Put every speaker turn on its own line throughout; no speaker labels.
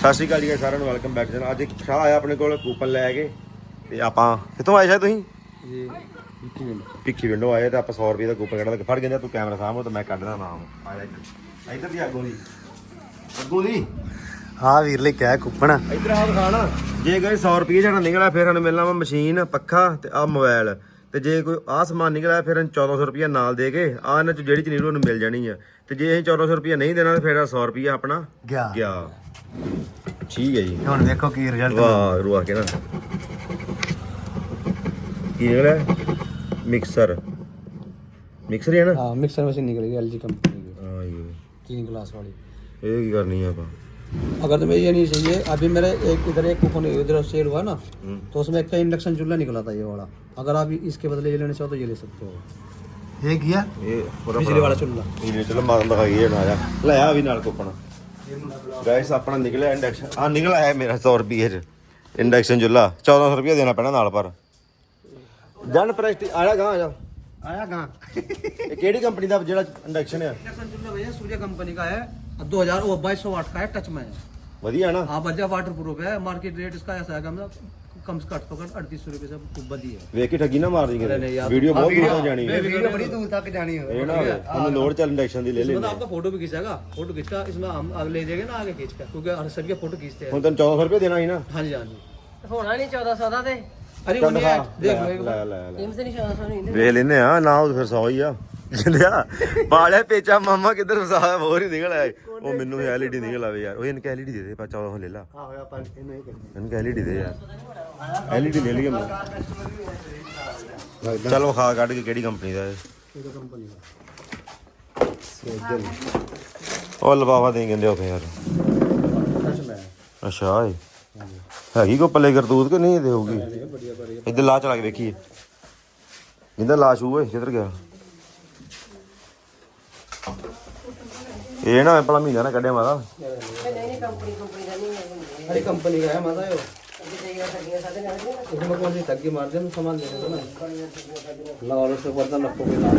ਸਤਿ ਸ਼੍ਰੀ ਅਕਾਲ ਜੀ ਸਾਰਿਆਂ ਨੂੰ ਵੈਲਕਮ ਬੈਕ ਜਨ ਅੱਜ ਇੱਕ ਸ਼ਾਹ ਆਇਆ ਆਪਣੇ ਕੋਲ ਕੂਪਨ ਲੈ ਕੇ ਤੇ ਆਪਾਂ ਕਿੱਥੋਂ ਆਏ ਸ਼ਾਇਦ ਤੁਸੀਂ?
ਜੀ ਵਿੱਕੀ ਮਿਲ
ਭਿੱਖੀ ਵਿੰਡੋ ਆਏ ਤੇ ਆਪਾਂ 100 ਰੁਪਏ ਦਾ ਕੂਪਨ ਕੱਢਦਾ ਕਿ ਫੜ ਕਹਿੰਦਾ ਤੂੰ ਕੈਮਰਾ ਸਾਹਮਣੇ ਤੇ ਮੈਂ ਕੱਢਦਾ ਨਾਮ। ਆ ਜਾ ਇੱਧਰ। ਇੱਧਰ ਦੀ ਅੱਗੋਂ ਦੀ। ਅੱਗੋਂ ਦੀ?
ਹਾਂ ਵੀਰ ਲਈ ਕਿਹਾ ਕੁੱਪਣ
ਇੱਧਰ ਆ ਦਿਖਾਣਾ ਜੇ ਕੋਈ 100 ਰੁਪਏ ਜਿਹੜਾ ਨਿਕਲਿਆ ਫਿਰ ਸਾਨੂੰ ਮਿਲਣਾ ਵਾ ਮਸ਼ੀਨ ਪੱਖਾ ਤੇ ਆ ਮੋਬਾਈਲ ਤੇ ਜੇ ਕੋਈ ਆ ਸਮਾਨ ਨਿਕਲਿਆ ਫਿਰ 1400 ਰੁਪਏ ਨਾਲ ਦੇ ਕੇ ਆ ਇਹਨਾਂ ਚ ਜਿਹੜੀ ਚੀਜ਼ ਉਹਨੂੰ ਮਿਲ ਜਾਣੀ ਆ। ਤੇ ਜੇ ਅਸੀਂ 1400 ਰੁਪਏ ਨਹੀਂ ਦੇਣਾ ਤੇ ਫਿਰ 100 ਰੁਪਏ ਆਪਣਾ
ਗਿਆ।
ਗਿਆ। ਠੀਕ ਹੈ ਜੀ
ਹੁਣ ਦੇਖੋ ਕੀ ਰਿਜ਼ਲਟ
ਵਾਹ ਰੁਆ ਕੇ ਨਾ ਕੀ ਨਿਕਲਿਆ ਮਿਕਸਰ ਮਿਕਸਰ ਹੀ ਹੈ ਨਾ
हाँ मिक्सर मशीन निकलेगी एल कंपनी की
ਹਾਂ ਇਹ
तीन ग्लास वाली
ਇਹ ਕੀ ਕਰਨੀ ਆ ਆਪਾਂ
अगर तुम्हें ये नहीं चाहिए अभी मेरे एक इधर एक कूपन इधर सेल हुआ ना
हम्म।
तो उसमें एक का इंडक्शन चूल्हा निकला था ये वाला अगर आप इसके बदले ये लेना चाहो तो ये ले सकते हो ये किया
ਇਹ ਪੂਰਾ
बिजली वाला चूल्हा
ਇਹ ਚਲੋ ਮਾਰਨ ਦਿਖਾਈਏ ਨਾ ਜਾ ਲੈ ਆ ਵੀ ਨਾਲ ਕੋਪਣ ਗਾਇਸ ਆਪਣਾ ਨਿਕਲਿਆ ਇੰਡਕਸ਼ਨ ਆ ਨਿਕਲ ਆਇਆ ਮੇਰਾ 100 ਰੁਪਏ ਚ ਇੰਡਕਸ਼ਨ ਚੁੱਲਾ 1400 ਰੁਪਏ ਦੇਣਾ ਪੈਣਾ ਨਾਲ ਪਰ ਜਨ ਪ੍ਰੈਸਟੀ ਆਇਆ ਗਾਂ ਆ ਜਾ
आया कहाँ
ਇਹ ਕਿਹੜੀ ਕੰਪਨੀ ਦਾ ਜਿਹੜਾ ਇੰਡਕਸ਼ਨ ਆ
इंडक्शन चूल्हा भैया सूर्य कंपनी का है दो हजार वो बाईस सौ वाट का है टच में है
ਵਧੀਆ ਨਾ
हाँ बढ़िया वाटर प्रूफ है मार्केट रेट इसका ऐसा है कम कम से घट तो घट अड़तीस सौ रुपये से बदी है
ਵੇਖ ਕੇ ਠੱਗੀ ਨਾ ਮਾਰ ਦੀ
नहीं
ਕਿਤੇ
यार।
ਵੀਡੀਓ ਬਹੁਤ
हाँ,
ਦੂਰ ਤੱਕ ਜਾਣੀ ਹੈ
वीडियो बड़ी दूर तक जानी है
ਇਹ ਨਾ ਹੋਵੇ ਉਹਨੂੰ ਲੋਡ ਚੱਲ ਇੰਡਕਸ਼ਨ ਦੀ ਲੈ
इसमें तो
ਲੈਂਦੇ
आपका फोटो भी खींचेगा फोटो खींचता इसमें हम आगे ले जाएंगे ना आगे खींच कर क्योंकि हर सभी का फोटो खींचते हैं
ਹੁਣ ਤੈਨੂੰ 1400 ਰੁਪਏ ਦੇਣਾ ਸੀ ਨਾ
हाँ जी हाँ जी
ਹੋਣਾ ਨਹੀਂ 1400 ਦਾ ਤੇ
अरे
ਚੱਲ
उन्हें
ਦਿਖਾ,
देख
ਲੈ,
लो एक बार।
ਲੈ ਲੈ ਲੈ
ਟੀਮ ਸੇ ਨਹੀਂ 1400 ਨਹੀਂ
ਵੇਖ ਲੈਨੇ ਆ ਨਾ ਉਹ ਫਿਰ 100 ਹੀ ਆ ਜਿੰਦਿਆ ਬਾਲਿਆ ਪੇਚਾ ਮਾਮਾ ਕਿੱਧਰ ਫਸਾ ਹੋਰ ਹੀ ਨਿਕਲ ਆਇਆ ਉਹ ਮੈਨੂੰ ਐਲਈਡੀ ਨਿਕਲ ਆਵੇ ਯਾਰ ਉਹ ਇਹਨੂੰ ਐਲਈਡੀ ਦੇ ਦੇ ਪਾ 1400 ਲੈ ਲਾ
हाँ भैया अपन इन्हें ही करते
ਇਹਨੂੰ ਐਲਈਡੀ ਦੇ ਯਾਰ ਐਲਈਡੀ ਲੈ ਲਈ ਮੈਂ। ਚਲ ਵਿਖਾ ਕੱਢ ਕੇ ਕਿਹੜੀ ਕੰਪਨੀ ਦਾ ਇਹ।
ਕਿਹੜੀ ਕੰਪਨੀ ਦਾ ਸੇਜਲ
ਉਹ ਲਵਾਵਾ ਦੇ ਕਹਿੰਦੇ
ਉਹ
ਅੱਛਾ ਹੈਗੀ ਕੋ ਪੱਲੇ ਕਰਤੂਤ ਕਿ ਨਹੀਂ
ਦੇ ਹੋਊਗੀ?
ਇੱਧਰ ਲਾ ਚਲਾ ਕੇ ਦੇਖੀਏ। ਇਹਦਾ ਲਾਸ਼ ਹੋਏ ਕਿੱਧਰ ਗਿਆ। ਇਹ ਨਾ ਮੈਂ ਭਲਾ ਮਹੀਨਾ ਨਾ ਕੱਢਿਆ ਮਾਦਾ
ਨਹੀਂ ਨਹੀਂ ਕੰਪਨੀ ਕੰਪਨੀ ਦਾ ਨਹੀਂ ਹੈ।
ਕੰਪਨੀ ਦਾ ਹੈ ਮਾਦਾ ਇਹ। है वो
ਅੱਗੇ ਤੇ ਸੱਡੀਆਂ ਸਾਡੇ ਨਾਲ ਨਹੀਂ
उसमें कौन सी तग्गी मार दे सामान दे देना लगाओ और उससे बर्तन रखो कोई ना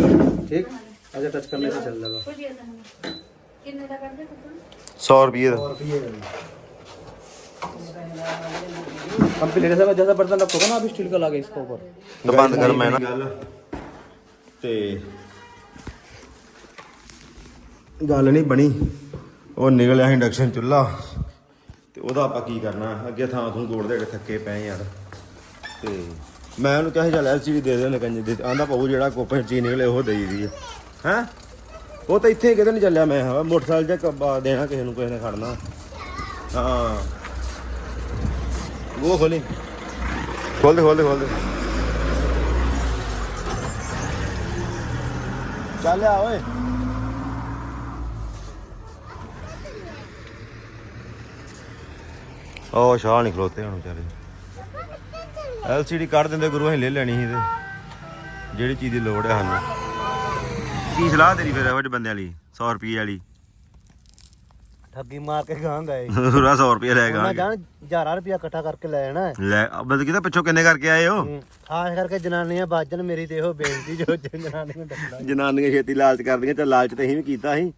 ठीक अच्छा टच करने से चल जाएगा
ਕਿੰਨੇ ਦਾ ਕਰਦੇ ਕੁੱਪਨ
100 ਰੁਪਏ ਦਾ
और ये कंपनी जैसा जैसा बर्तन रखोगे ना आप स्टील का लगे इसके ऊपर
ਤਾਂ ਬੰਦ ਕਰ ਮੈਂ ਨਾ ਤੇ ਗੱਲ ਨਹੀਂ ਬਣੀ ਉਹ ਨਿਕਲਿਆ ਇੰਡਕਸ਼ਨ ਚੁੱਲਾ ਤੇ ਉਹਦਾ ਆਪਾਂ ਕੀ ਕਰਨਾ? ਅੱਗੇ ਥਾਂ ਥੂ ਤੋੜਦੇ ਜਿਹੜੇ ਥੱਕੇ ਪਏ ਯਾਰ। ਤੇ ਮੈਂ ਉਹਨੂੰ ਕਿਹਾ ਚੱਲ ਐਲਸੀਡੀ ਦੇ ਦੇ ਉਹਨੇ ਕੰਜ ਦੇ। ਆਂਦਾ ਪਾਉ ਜਿਹੜਾ ਕੋਪੇ ਚੀ ਨਿਕਲੇ ਉਹ ਦੇਈ ਦੀ ਹੈ? ਉਹ ਤਾਂ ਇੱਥੇ ਕਿਤੇ ਨਹੀਂ ਚੱਲਿਆ ਮੈਂ। ਹਾਂ ਮੋਟਰਸਾਈਕਲ ਜਾਂ ਕੱਬਾ ਦੇਣਾ ਕਿਸੇ ਨੂੰ, ਕਿਸੇ ਨੇ ਖੜਨਾ। ਹਾਂ। ਉਹ ਖੋਲੀ। ਖੋਲ ਦੇ ਖੋਲ ਦੇ ਖੋਲ ਦੇ। ਚੱਲ ਆ ਓਏ। ਉਹ ਸ਼ਾਹ ਨਹੀਂ ਖਲੋਤੇ ਹੁਣ ਵਿਚਾਰੇ। ਐਲਸੀਡੀ ਕੱਢ ਦਿੰਦੇ ਗੁਰੂ ਅਸੀਂ ਲੈ ਲੈਣੀ ਸੀ ਤੇ। ਜਿਹੜੀ ਚੀਜ਼ ਦੀ ਲੋੜ ਹੈ ਸਾਨੂੰ। ਕੀ ਸਲਾਹ ਤੇਰੀ ਫਿਰ ਵੱਡੇ ਬੰਦਿਆਂ ਲਈ? 100 ਰੁਪਏ ਵਾਲੀ।
ਠੱਗੀ ਮਾਰ ਕੇ ਗਾਂ
ਗਏ। 100 ਰੁਪਏ ਲੈ ਗਾਂ
ਮੈਂ ਜਾਣ 1000 ਰੁਪਏ ਇਕੱਠਾ ਕਰਕੇ ਲੈ ਜਾਣਾ। ਹੈ।
ਲੈ ਮਤਲਬ ਕਿਤੇ ਪਿੱਛੋਂ ਕਿੰਨੇ ਕਰਕੇ ਆਏ ਹੋ?
ਹੂੰ, ਖਾਸ ਕਰਕੇ ਜਨਾਨੀਆਂ ਬਾਜਣ ਮੇਰੀ ਤੇ ਇਹੋ ਜੋ ਜਨਾਨੀਆਂ ਨੂੰ
ਜਨਾਨੀਆਂ ਛੇਤੀ ਲਾਲਚ ਕਰਦੀਆਂ ਤੇ ਲਾਲਚ ਤੇ ਅਸੀਂ ਵੀ ਕੀਤਾ ਸੀ।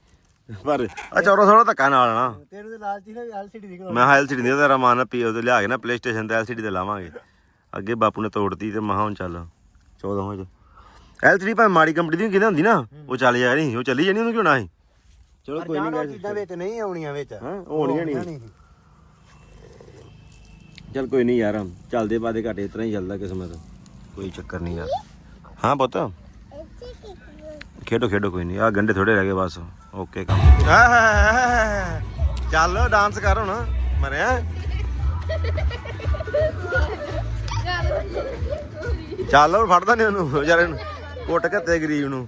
ਪਰ ਆ ਚੌੜਾ ਥੋੜਾ ਧੱਕਾ ਨਾਲ ਨਾ।
ਤੇਰੇ ਦੇ ਲਾਲਚੀ ਨੇ ਐਲਸੀਡੀ ਦੀ
ਮੈਂ ਹਾਂ ਐਲਸੀਡੀ ਨਹੀਂ ਤੇਰਾ ਮਨ ਪੀ ਉਹ ਲਿਆ ਕੇ ਨਾ ਪਲੇ ਸਟੇਸ਼ਨ ਤੇ ਐਲਸੀਡੀ ਤੇ ਲਾਵਾਂਗੇ। ਅੱਗੇ ਬਾਪੂ ਨੇ ਤੋੜਤੀ ਤੇ ਮਹਾ ਹੁਣ ਚੱਲ 14 ਵਜੇ ਐਲਸੀਡੀ ਭਾਵੇਂ ਮਾੜੀ ਕੰਪਨੀ ਦੀ ਕਿਹਦੇ ਹੁੰਦੀ ਨਾ ਉਹ ਚੱਲ ਜਾ ਨਹੀਂ ਉਹ ਚੱਲੀ ਜਾਣੀ ਉਹਨੂੰ ਕਿਉਂ ਨਾ ਸੀ ਚਲੋ ਕੋਈ ਨਹੀਂ
ਚੀਜ਼ਾਂ ਵਿੱਚ ਨਹੀਂ ਆਉਣੀਆਂ ਵਿੱਚ।
ਹਾਂ ਹੋਣੀਆਂ ਨਹੀਂ ਚੱਲ ਕੋਈ ਨਹੀਂ ਯਾਰ ਚੱਲਦੇ ਬਾਦੇ ਘਾਟੇ ਇਤਨਾ ਹੀ ਚੱਲਦਾ ਕਿਸਮਤ। ਕੋਈ ਚੱਕਰ ਨਹੀਂ ਯਾਰ। ਹਾਂ ਪੁੱਤ। ਖੇਡੋ ਖੇਡੋ ਕੋਈ ਨਹੀਂ ਆ ਗੰਡੇ ਥੋੜੇ ਰਹਿ ਗਏ ਬਸ। ਓਕੇ, ਕੰਮ। ਚੱਲ, ਡਾਂਸ ਕਰ ਹੁਣ। ਮਰਿਆ। ਚੱਲ, ਹੁਣ ਫੜਦਾ ਨਹੀਂ ਉਹਨੂੰ, ਵਿਚਾਰੇ ਨੂੰ। ਕੁੱਟ ਕੇ ਤੇ ਗਰੀਬ ਨੂੰ।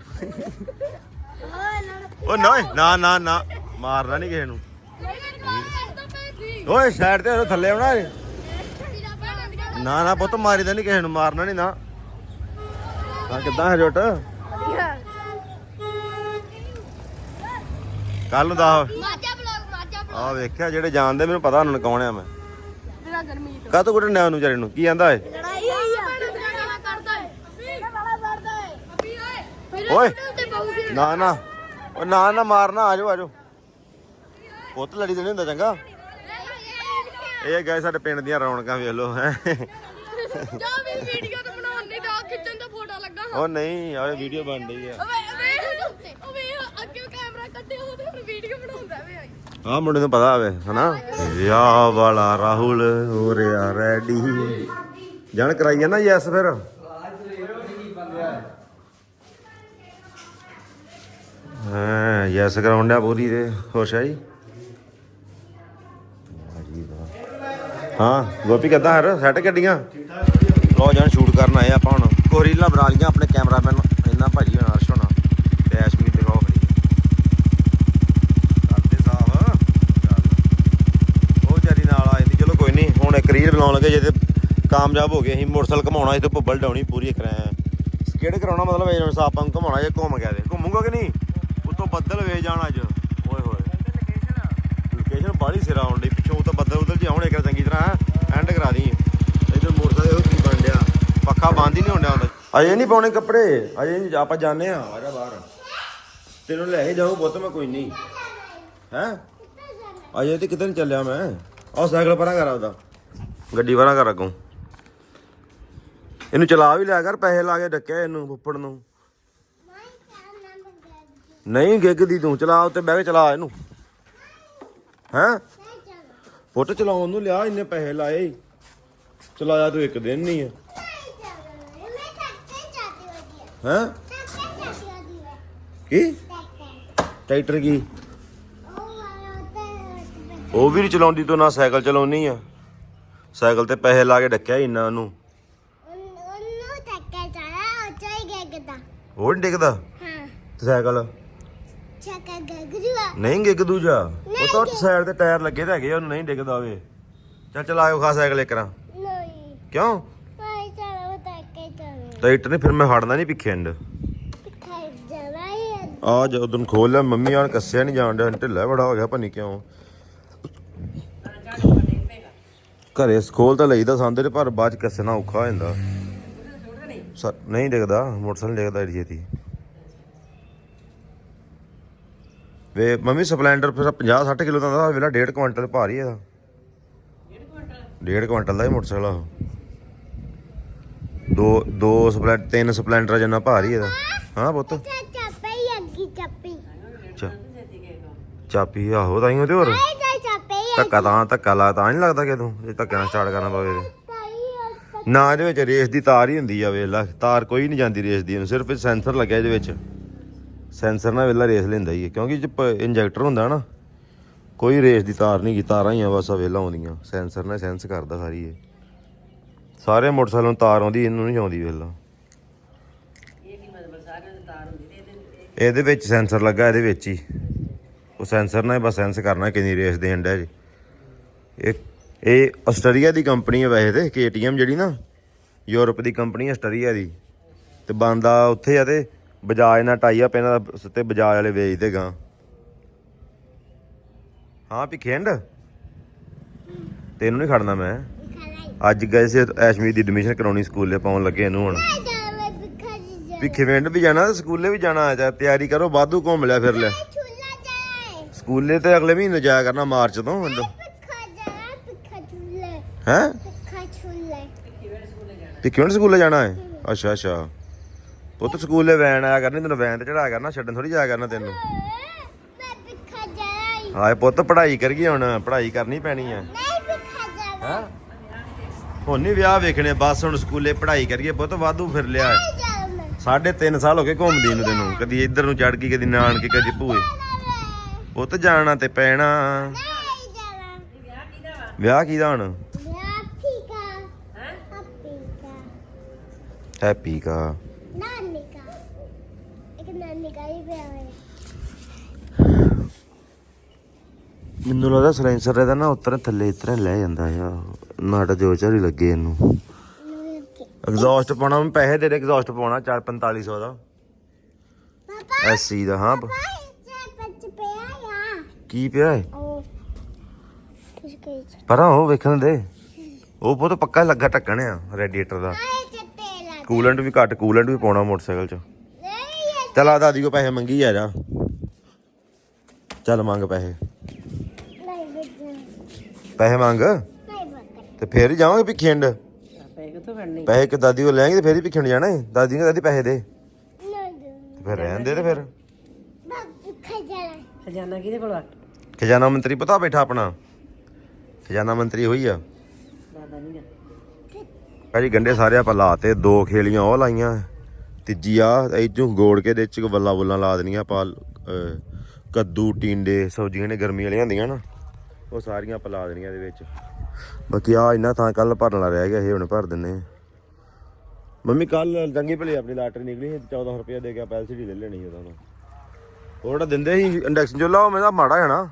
ਓ ਨਾ ਨਾ ਨਾ ਨਾ। ਮਾਰਨਾ ਨਹੀਂ ਕਿਸੇ ਨੂੰ। ਓਏ, ਸਾਈਡ ਤੇ ਉਹ ਥੱਲੇ ਆਉਣਾ ਨਾ ਨਾ, ਪੁੱਤ ਮਾਰੀਦਾ ਨਹੀਂ ਕਿਸੇ ਨੂੰ। ਮਾਰਨਾ ਨਹੀਂ ਨਾ। ਹਾਂ ਕਿੱਦਾਂ ਹੈ, ਜੁੱਟ? ਕੱਲ ਨੂੰ ਦਾ
ਮਾਚਾ ਬਲੌਗ ਮਾਚਾ
ਆ ਵੇਖਿਆ ਜਿਹੜੇ ਜਾਣਦੇ ਮੈਨੂੰ ਪਤਾ ਉਹਨਾਂ ਨੂੰ ਕੌਣ ਆ ਮੈਂ
ਬਿਨਾ ਗਰਮੀ
ਕਾਹ ਤੋਂ ਉਹਨੂੰ ਵਿਚਾਰੇ ਨੂੰ? ਕੀ ਆਂਦਾ ਏ?
ਲੜਾਈ ਹੋਈ ਆ। ਕਰਦਾ ਅਬੀ ਓਏ। ਫਿਰ
ਨਾ ਨਾ ਉਹ ਨਾ ਨਾ ਮਾਰਨਾ ਆਜੋ ਆਜੋ ਪੁੱਤ ਲੜੀ ਤੇ ਨਹੀਂ ਹੁੰਦਾ ਚੰਗਾ? ਇਹ ਗਏ ਸਾਡੇ ਪਿੰਡ ਦੀਆਂ ਰੌਣਕਾਂ ਵੇਖ ਲਓ ਹੈ।
ਜਾ ਵੀ ਵੀਡੀਓ ਤੇ ਬਣਾਉਣ ਨਹੀਂ ਦਾ ਖਿੱਚਣ ਦਾ ਫੋਟੋ ਲੱਗਾ ਹਾਂ।
ਉਹ ਨਹੀਂ ਆਹ ਵੀਡੀਓ ਬਣ ਰਹੀ ਆ।
ਓਏ ਓਏ ਓਏ ਅੱਗੇ ਕੈਮਰਾ ਕੱਢਿਆ ਉਹਦੇ ਹੁਣ ਵੀਡੀਓ ਬਣਾਉਂਦਾ ਵੇ
ਮੁੰਡੇ ਨੂੰ ਪਤਾ ਹੋਵੇ, ਹਨਾ? ਯਾ ਵਾਲਾ ਰਾਹੁਲ ਹੋ ਰਿਹਾ ਰੈਡੀ। ਜਾਣ ਕਰਾਈਏ ਨਾ ਯੈਸ ਫਿਰ? ਹਾਂ, ਯੈਸ ਕਰਾਉਂਦਾ ਪੂਰੀ ਤੇ, ਖੁਸ਼ ਆ ਜੀ? ਹਾਂ, ਗੋਪੀ ਕਿੱਦਾਂ ਹਰ? ਸੈੱਟ ਗੱਡੀਆਂ ਲੋ ਜਾਣ, ਸ਼ੂਟ ਕਰਨ ਆਏ ਆਪਾਂ ਹੁਣ। ਕੋਰੀਲਾ ਬਣਾ ਲੀਆਂ ਆਪਣੇ ਕੈਮਰਾਮੈਨ, ਇਹਨਾਂ ਭਾਜੀ ਹੋਣਾ ਅਰਸ਼ ਹੋਣਾ ਤੇ ਐਸ਼ਮੀ ਦਿਖਾਓ ਖੜੀ ਕਰਦੇ ਸਾਹਿਬ ਚੱਲ ਉਹ ਜਾਰੀ ਨਾਲ ਆ ਜਾਂਦੀ ਚਲੋ ਕੋਈ ਨਹੀਂ ਹੁਣ ਇੱਕ ਰੀਲ ਬਣਾਉਣ ਲੱਗੇ ਜੇ ਕਾਮਯਾਬ ਹੋ ਗਏ ਅਸੀਂ ਮੋਟਰਸਾਈਕਲ ਘਮਾਉਣਾ ਸੀ ਤੇ ਭੁੱਬਲ ਡਾਉਣੀ ਪੂਰੀ ਇੱਕ ਰਾਂ ਕਰਾਉਣਾ ਮਤਲਬ ਇਹ ਜਿਵੇਂ ਆਪਾਂ ਨੂੰ ਘਮਾਉਣਾ ਜੇ ਘੁੰਮ ਗਿਆ ਤੇ। ਘੁੰਮੂਗਾ ਕਿ ਨਹੀਂ? ਉਤੋਂ ਬੱਦਲ ਵੇ ਜਾਣਾ ਅੱਜ। ਓਏ ਹੋਏ। ਲੋਕੇਸ਼ਨ ਬਾਹਲੀ ਸਿਰਾ ਆਉਣ ਡਈ, ਪਿੱਛੋਂ ਤਾਂ ਬੱਦਲ ਉਧਰ ਜੇ ਆਉਣੇ ਕਰ ਚੰਗੀ ਤਰ੍ਹਾਂ ਐਂਡ ਕਰਾ ਦੀ ਇਧਰ ਮੋਟਰਸਾਈਕਲ ਕੀ ਬਣ ਡਿਆ। ਪੱਖਾ ਬੰਦ ਹੀ ਨਹੀਂ ਹੁੰਦਾ ਹੁੰਦਾ ਅਜੇ ਨਹੀਂ ਪਾਉਣੇ ਕੱਪੜੇ। ਅਜੇ ਨਹੀਂ, ਆਪਾਂ ਜਾਣੇ ਆ ਆ ਬਾਹਰ। ਤੈਨੂੰ ਲੈ ਕੇ ਜਾਊਂ ਪੁੱਤ ਮੈਂ ਕੋਈ ਨਹੀਂ। ਹੈ? ਅਜੇ ਤੇ ਕਿਤੇ ਨਹੀਂ ਚੱਲਿਆ ਮੈਂ। ਆਹ ਸਾਈਕਲ ਪਰਾਂ ਕਰਾ ਆਪਦਾ। ਗੱਡੀ ਪਰਾਂ ਕਰ ਅੱਗੋਂ। ਇਹਨੂੰ ਚਲਾ ਵੀ ਲਿਆ ਕਰ, ਪੈਸੇ ਲਾ ਕੇ ਡੱਕਿਆ ਇਹਨੂੰ ਫੁੱਫੜ ਨੂੰ। ਨਹੀਂ, ਗਿੱਗਦੀ ਤੂੰ ਚਲਾ, ਉੱਤੇ ਬਹਿ ਕੇ ਚਲਾ ਇਹਨੂੰ। ਹੈਂ? ਪੁੱਟ ਚਲਾਉਣ ਨੂੰ ਲਿਆ, ਇੰਨੇ ਪੈਸੇ ਲਾਏ। ਚਲਾਇਆ ਤੂੰ ਇੱਕ ਦਿਨ ਨਹੀਂ ਹੈ ਹੈਂ? ਕੀ? ਟਰੈਕਟਰ ਕੀ? ਉਹ ਵੀ ਨਹੀਂ ਚਲਾਉਂਦੀ, ਤੂੰ ਨਾ ਸਾਈਕਲ ਚਲਾਉਣੀ ਆ। ਸਾਈਕਲ ਤੇ ਪੈਸੇ ਲਾ ਕੇ ਡੱਕਿਆ ਇੰਨਾ ਉਹਨੂੰ। ਉਹ ਨੀ ਡਿੱਗਦਾ? ਤੇ ਸਾਈਕਲ? ਨਹੀਂ ਗਿੱਗ ਦੂਜਾ ਉਹ ਤਾਂ ਸਾਈਡ ਤੇ ਟਾਇਰ ਲੱਗੇ ਤੇ ਹੈਗੇ ਉਹਨੂੰ ਨਹੀਂ ਡਿੱਗਦਾ ਵੇ ਚੱਲ ਚਲਾ ਕੇ ਖਾ ਸਾਈਕਲ ਇੱਕ ਰਾਂ ਕਿਉਂ? ਟਰੈਕਟਰ ਨੇ ਫਿਰ ਮੈਂ ਹਟਦਾ ਨਹੀਂ ਪਿੱਛੇ ਐਂਡ ਆ ਜਦੋਂ ਖੋਲ ਲਿਆ ਮੰਮੀ ਆਣ ਕੱਸਿਆ ਨਹੀਂ ਜਾਣ ਡਿਆ ਢਿੱਲਾ ਬੜਾ ਹੋ ਗਿਆ ਭੰਨੀ ਕਿਉਂ। ਘਰੇ ਖੋਲ ਤਾਂ ਲਈਦਾ ਸੰਦੇ ਪਰ ਬਾਅਦ ਚ ਕੱਸਣਾ ਔਖਾ ਹੋ ਜਾਂਦਾ। ਸਰ ਨਹੀਂ ਡਿੱਗਦਾ ਮੋਟਰਸਾਈਕਲ ਡਿੱਗਦਾ ਏਡੀ ਛੇਤੀ ਵੇ ਮੰਮੀ ਸਪਲੈਂਡਰ ਫਿਰ 50 60 ਕਿਲੋ ਦਾ ਹੁੰਦਾ ਵੇਲਾ 1.5 ਕੁਇੰਟਲ ਭਾਰੀ ਇਹਦਾ 1.5 ਕੁਇੰਟਲ ਦਾ ਹੀ ਮੋਟਰਸਾਈਕਲ ਆ। ਦੋ ਦੋ ਸਪਲੈਂਡਰ ਤਿੰਨ ਸਪਲੈਂਡਰ ਜਿੰਨਾ ਭਾਰੀ ਇਹਦਾ। ਹਾਂ ਪੁੱਤ? ਚਾਪੀ ਆਹੋ ਤਾਂ ਹੀ ਉਹਦੇ ਹੋਰ। ਧੱਕਾ ਤਾਂ, ਧੱਕਾ ਲਾ ਤਾਂ ਨਹੀਂ ਲੱਗਦਾ ਕਿ ਤੂੰ ਜੇ ਧੱਕੇ ਨਾਲ ਸਟਾਰਟ ਕਰਨਾ ਪਵੇ ਤੇ। ਨਾ ਇਹਦੇ ਵਿੱਚ ਰੇਸ ਦੀ ਤਾਰ ਹੀ ਹੁੰਦੀ ਆ, ਵੇਖ ਲਾ, ਤਾਰ ਕੋਈ ਨਹੀਂ ਜਾਂਦੀ ਰੇਸ ਦੀ, ਇਹਨੂੰ ਸਿਰਫ ਸੈਂਸਰ ਲੱਗਿਆ ਇਹਦੇ ਵਿੱਚ। ਸੈਂਸਰ ਨਾਲ ਵੇਲਾ ਰੇਸ ਲੈਂਦਾ ਹੀ ਹੈ ਕਿਉਂਕਿ ਜੇ ਇੰਜੈਕਟਰ ਹੁੰਦਾ ਨਾ, ਕੋਈ ਰੇਸ ਦੀ ਤਾਰ ਨਹੀਂ ਗੀ, ਤਾਰਾਂ ਹੀ ਆ ਬਸ ਆ ਵੇਲਾ ਆਉਂਦੀਆਂ। ਸੈਂਸਰ ਨਾਲ ਸੈਂਸ ਕਰਦਾ ਸਾਰੀ ਇਹ। ਸਾਰੇ ਮੋਟਰਸਾਈਕਲ ਨੂੰ ਤਾਰ ਆਉਂਦੀ, ਇਹਨੂੰ ਨਹੀਂ ਆਉਂਦੀ ਵੇਲਾ ਇਹਦੇ ਵਿੱਚ ਸੈਂਸਰ ਲੱਗਾ, ਇਹਦੇ ਵਿੱਚ ਹੀ। ਉਹ ਸੈਂਸਰ ਨਾਲ ਬਸ ਸੈਂਸ ਕਰਨਾ, ਕਿੰਨੀ ਰੇਸ ਦੇਣ ਡਿਆ ਜੀ। ਇਹ ਇਹ ਆਸਟਰੀਆ ਦੀ ਕੰਪਨੀ ਹੈ ਵੈਸੇ ਤੇ KTM ਜਿਹੜੀ ਨਾ ਯੂਰਪ ਦੀ ਕੰਪਨੀ ਆਸਟਰੀਆ ਦੀ। ਤੇ ਬੰਦਾ ਉੱਥੇ ਆ ਤੇ ਬਜਾਜ ਨਾਲ ਟਾਈ ਆ ਪੈਣਾ ਤੇ ਬਜਾਜ ਵਾਲੇ ਵੇਚਦੇ ਗਾ। ਹਾਂ ਵੀ ਖਿੰਡ ਤੈਨੂੰ ਨਹੀਂ ਖੜਨਾ ਮੈਂ। ਅੱਜ ਗਏ ਸੀ ਐਸ਼ਮੀ ਦੀ ਐਡਮਿਸ਼ਨ ਕਰਾਉਣੀ ਸਕੂਲੇ ਪਾਉਣ ਲੱਗੇ ਇਹਨੂੰ ਹੁਣ। ਭਿੱਖੇ ਪਿੰਡ ਵੀ ਜਾਣਾ ਤੇ ਸਕੂਲੇ ਵੀ ਜਾਣਾ ਆ ਜਾ ਤਿਆਰੀ ਕਰੋ ਵਾਧੂ ਘੁੰਮ ਲਿਆ ਫਿਰ ਲੈ। ਸਕੂਲੇ ਤੇ ਅਗਲੇ ਮਹੀਨੇ ਜਾਇਆ ਕਰਨਾ ਮਾਰਚ ਤੋਂ ਹੈ? ਤੇ ਕਿਉਂ ਸਕੂਲੇ ਜਾਣਾ ਹੈ? ਅੱਛਾ ਅੱਛਾ। ਪੁੱਤ ਸਕੂਲੇ ਵੈਨ ਆਇਆ ਕਰਨੀ ਤੈਨੂੰ ਵੈਨ ਤੇ ਚੜਾਇਆ ਕਰਨਾ ਛੱਡਣ ਥੋੜੀ ਜਾਇਆ ਕਰਨਾ ਤੈਨੂੰ। ਹਾਏ ਪੁੱਤ ਪੜ੍ਹਾਈ ਕਰੀਏ ਹੁਣ ਪੜ੍ਹਾਈ ਕਰਨੀ ਪੈਣੀ ਆ ਹੈ? ਹੁਣ ਨਹੀਂ ਵਿਆਹ ਵੇਖਣੇ ਬਸ ਹੁਣ ਸਕੂਲੇ ਪੜ੍ਹਾਈ ਕਰੀਏ ਪੁੱਤ ਵਾਧੂ ਫਿਰ ਲਿਆ। ਸਾਢੇ 3 ਸਾਲ ਹੋ ਗਏ ਘੁੰਮਦੀ ਨੂੰ ਤੈਨੂੰ ਕਦੀ ਇੱਧਰ ਨੂੰ ਚੜ ਗਈ ਕਦੀ ਨਾਨਕੇ ਕਦੀ ਭੂਏ। ਪੁੱਤ ਜਾਣਾ ਤੇ ਪੈਣਾ। ਵਿਆਹ ਕਿਹਦਾ ਹੁਣ? ਹੈਪੀ ਕਾ ਮੈਨੂੰ ਲੱਗਦਾ ਸਲੈਂਸਰ ਇਹਦਾ ਨਾ ਉੱਤਰ ਥੱਲੇ ਇਤਰੇ ਲੈ ਜਾਂਦਾ ਆ ਨਾਟ ਜੋ ਚਾਰੀ ਲੱਗੇ ਇਹਨੂੰ ਐਗਜ਼ੌਸਟ ਪਾਉਣਾ ਮੈਂ ਪੈਸੇ ਦੇ ਦੇ ਐਗਜ਼ੌਸਟ ਪਾਉਣਾ 4 4500 ਦਾ ਐਸਸੀ ਦਾ ਹਾਂ ਕੀ ਪਿਆ ਹੈ ਪਰਾਂ ਉਹ ਵੇਖਣ ਦੇ ਉਹ ਬਹੁਤ ਪੱਕਾ ਲੱਗਾ ਢੱਕਣ ਆ ਰੈਡੀਏਟਰ ਦਾ ਕੂਲੈਂਟ ਵੀ ਘੱਟ ਕੂਲੈਂਟ ਵੀ ਪਾਉਣਾ ਮੋਟਰਸਾਈਕਲ 'ਚ। ਚੱਲ ਆ ਦਾਦੀ ਕੋ ਪੈਸੇ ਮੰਗੀ ਆ ਜਾ। ਚੱਲ ਮੰਗ ਪੈਸੇ। ਪੈਸੇ ਮੰਗ? ਤੇ ਫੇਰ ਹੀ ਜਾਵਾਂਗੇ ਭਿੱਖੀਂਡ
ਪੈਸੇ ਕਿੱਥੋਂ ਫੜਨੇ?
ਪੈਸੇ ਕਿ ਦਾਦੀ ਕੋਲ ਲੈਣਗੇ ਤੇ ਫੇਰ ਹੀ ਭਿੱਖੀਂਡ ਜਾਣਾ ਹੈ ਦਾਦੀ ਨੇ ਦਾਦੀ ਪੈਸੇ ਦੇ। ਤੇ ਫਿਰ ਰਹਿਣ ਦੇ ਤੇ ਫਿਰ।
ਖਜ਼ਾਨਾ ਕਿਹਦੇ ਕੋਲ ਆ?
ਖਜ਼ਾਨਾ ਮੰਤਰੀ ਪਤਾ ਬੈਠਾ ਆਪਣਾ। ਖਜ਼ਾਨਾ ਮੰਤਰੀ ਹੋਈ ਆ।
ਦਾਦਾ ਨਹੀਂ ਆ।
ਭਾਜੀ ਗੰਡੇ ਸਾਰੇ ਆਪਾਂ ਲਾਤੇ, ਦੋ ਖੇਲੀਆਂ ਉਹ ਲਾਈਆਂ। ਤੀਜੀ ਆ, ਇਹ ਚੋਂ ਗੋੜ ਕੇ ਦੇ ਚ ਬੱਲਾ ਬੁੱਲਾਂ ਲਾ ਦੇਣੀਆਂ ਆਪਾਂ ਕੱਦੂ, ਟੀਂਡੇ, ਸਬਜ਼ੀਆਂ ਨੇ ਗਰਮੀ ਵਾਲੀਆਂ ਹੁੰਦੀਆਂ ਨਾ, ਉਹ ਸਾਰੀਆਂ ਆਪਾਂ ਲਾ ਦੇਣੀਆਂ ਇਹਦੇ ਵਿੱਚ। ਬਾਕੀ ਆ ਇੰਨਾ ਥਾਂ ਕੱਲ ਭਰਨ ਵਾਲਾ ਰਹਿ ਗਿਆ, ਇਹ ਹੁਣ ਭਰ ਦਿੰਨੇ ਮੰਮੀ ਕੱਲ ਚੰਗੀ ਭਲੀ ਆਪਣੀ ਲਾਟਰੀ ਨਿਕਲੀ ਸੀ 1400 ਰੁਪਏ ਦੇ ਕੇ ਆਪਾਂ ਐਲਸੀਡੀ ਲੈ ਲੈਣੀ ਸੀ ਉਹਦਾ ਨੂੰ ਉਹ ਜਿਹੜਾ ਦਿੰਦੇ ਸੀ, ਇੰਡਕਸ਼ਨ ਚੁੱਲਾ ਉਹ ਮੇਰਾ ਮਾੜਾ ਹੈ ਨਾ।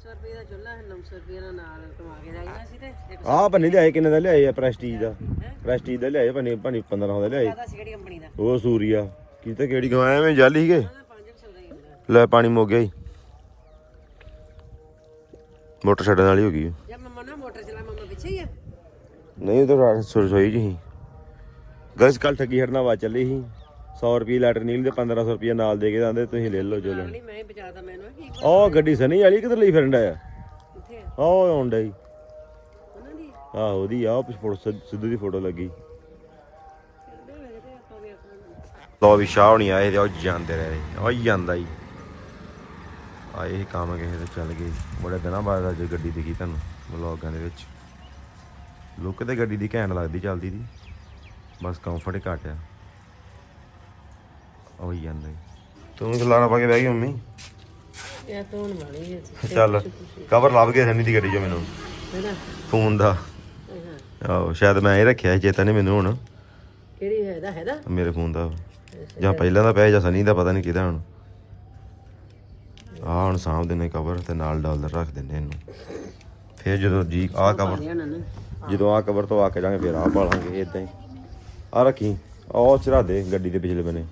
500 ਰੁਪਏ ਦਾ ਚੁੱਲ੍ਹਾ ਹੈ 900 ਰੁਪਏ ਦਾ ਨਾਲ ਕਮਾ ਕੇ ਜਾਈਆਂ ਸੀ ਤੇ ਇੱਕ
ਆਹ ਪੰਨੀ ਲਿਆਏ ਕਿੰਨੇ ਦਾ ਲਿਆਏ ਆ? ਪ੍ਰੈਸਟੀਜ ਦਾ। ਪ੍ਰੈਸਟੀਜ ਦਾ ਲਿਆਏ ਪੰਨੀ ਪੰਨੀ 1500 ਦਾ ਲਿਆਏ।
ਸਾਦਾ ਸੀ ਕਿਹੜੀ ਕੰਪਨੀ ਦਾ?
ਉਹ ਸੂਰੀਆ। ਕੀ ਤਾਂ ਕਿਹੜੀ ਗਵਾਇਆ ਐਵੇਂ ਜਾਲੀ ਸੀਗੇ
ਨਾ 500 ਦਾ ਹੀ ਹੁੰਦਾ।
ਲੈ ਪਾਣੀ ਮੁੱਕ ਗਿਆ ਈ ਮੋਟਰ ਛੱਡਣ ਵਾਲੀ ਹੋ ਗਈ ਓ।
ਜਾਂ ਮੰਮਾ ਨਾ ਮੋਟਰ ਚਲਾ ਮੰਮਾ ਪਿੱਛੇ ਹੀ ਆ?
ਨਹੀਂ ਉਹ ਤਾਂ ਰਾਤ ਰਸੋਈ ਚ ਸੀ ਗੈਸ ਕੱਲ ਠੱਗੀ ਹਟਣਾ ਵਾ ਚੱਲੀ ਸੀ। 100 ਰੁਪਏ ਲੈਟਰ ਨਿਕਲੀ ਤੇ 1500 ਰੁਪਏ ਨਾਲ ਦੇ ਕੇ ਜਾਂਦੇ ਤੁਸੀਂ ਲੈ ਲਓ ਜੋ ਲੈਣਾ।
ਨਹੀਂ ਮੈਂ ਹੀ ਬਚਾਤਾ ਮੈਨੂੰ। ਕੀ
ਉਹ ਗੱਡੀ ਸਨੀ ਵਾਲੀ ਕਿੱਧਰ ਲਈ ਫਿਰਨ ਡਿਆ?
ਕਿੱਥੇ
ਉਹ ਆਉਣ ਡਈ।
ਉਹਨਾਂ ਦੀ
ਆਹੋ ਉਹਦੀ ਆ ਉਹ ਪਿੱਛੇ ਫੋਟੋ ਸਿੱਧ- ਸਿੱਧੂ ਦੀ ਫੋਟੋ ਲੱਗੀ।
ਤੇ
ਲੋ ਵੀ ਸ਼ਾਹ ਹੁਣੀ ਆਏ ਤੇ ਉਹ ਜਾਂਦੇ ਰਹੇ। ਉਹ ਜਾਂਦਾ ਹੀ। ਆਏ ਹੀ ਕੰਮ ਕਿਸੇ ਦੇ ਚੱਲ ਗਏ। ਬੜੇ ਦਿਨਾਂ ਬਾਅਦ ਅੱਜ ਗੱਡੀ ਦਿਖੀ ਤੁਹਾਨੂੰ ਵਲੌਗਾਂ ਦੇ ਵਿੱਚ। ਲੁੱਕ ਤੇ ਗੱਡੀ ਦੀ ਘੈਂਟ ਲੱਗਦੀ ਚੱਲਦੀ ਦੀ। ਬਸ ਕੰਫਰਟ ਹੀ ਘੱਟ ਆ। ਉਹ ਹੀ ਜਾਂਦਾ ਹੀ ਤੂੰ ਖਲਾਰਾ ਪਾ ਕੇ ਬਹਿ ਗਈ ਮੰਮੀ।
ਇਹ ਤੋਂ ਵਾਲੀ ਹੈ
ਚੱਲ ਕਵਰ ਲੱਭ ਕੇ ਸਨੀ ਦੀ ਗੱਡੀ 'ਚ ਮੈਨੂੰ।
ਹੈਨਾ?
ਫੋਨ ਦਾ।
ਹਾਂ।
ਆਹੋ ਸ਼ਾਇਦ ਮੈਂ ਇਹ ਰੱਖਿਆ ਸੀ ਚੇਤਾ ਨਹੀਂ ਮੈਨੂੰ ਹੁਣ।
ਕਿਹੜੀ ਹੈ ਇਹਦਾ? ਹੈਦਾ?
ਮੇਰੇ ਫੋਨ ਦਾ। ਜਾਂ ਪਹਿਲਾਂ ਦਾ ਪਿਆ ਜਾਂ ਸਨੀ ਦਾ ਪਤਾ ਨਹੀਂ ਕਿਹਦਾ ਹੁਣ। ਆਹ ਹੁਣ ਸਾਂਭ ਦਿੰਨੇ ਕਵਰ ਤੇ ਨਾਲ ਡਾਲਰ ਰੱਖ ਦਿੰਨੇ ਇਹਨੂੰ। ਫਿਰ ਜਦੋਂ ਜੀ ਆਹ ਕਵਰ ਜਦੋਂ ਆਹ ਕਵਰ ਤੋਂ ਆ ਕੇ ਜਾਾਂਗੇ ਫਿਰ ਆਹ ਪਾਲਾਂਗੇ ਇਦਾਂ ਹੀ। ਆ ਰੱਖੀ ਆਹ ਚੜਾ ਦੇ ਗੱਡੀ ਦੇ ਪਿਛਲੇ ਬਨੇ।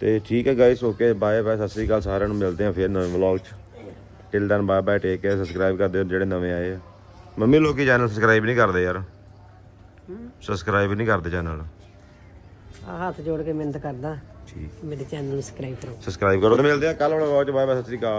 ਤੇ ਠੀਕ ਹੈ guys okay bye bye Sat Sri ਅਕਾਲ ਸਾਰਿਆਂ ਨੂੰ ਮਿਲਦੇ ਹਾਂ ਫਿਰ ਨਵੇਂ ਵਲੌਗ 'ਚ। Till then bye bye take care subscribe ਕਰ ਦਿਓ ਜਿਹੜੇ ਨਵੇਂ ਆਏ ਆ। ਮੰਮੀ ਲੋਕੀ ਚੈਨਲ ਸਬਸਕ੍ਰਾਈਬ ਨਹੀਂ ਕਰਦੇ ਯਾਰ। ਸਬਸਕ੍ਰਾਈਬ ਨਹੀਂ ਕਰਦੇ ਚੈਨਲ
ਆ ਹੱਥ ਜੋੜ ਕੇ ਮਿਹਨਤ ਕਰਦਾ।
ਠੀਕ।
ਮੇਰੇ ਚੈਨਲ ਨੂੰ ਸਬਸਕ੍ਰਾਈਬ ਕਰੋ।
ਸਬਸਕ੍ਰਾਈਬ ਕਰੋ। ਤੇ ਮਿਲਦੇ ਆ ਕੱਲ ਵਾਲੇ ਵਲੌਗ 'ਚ। ਬਾਏ ਬਾਏ ਸਤਿ ਸ੍ਰੀ ਅਕਾਲ।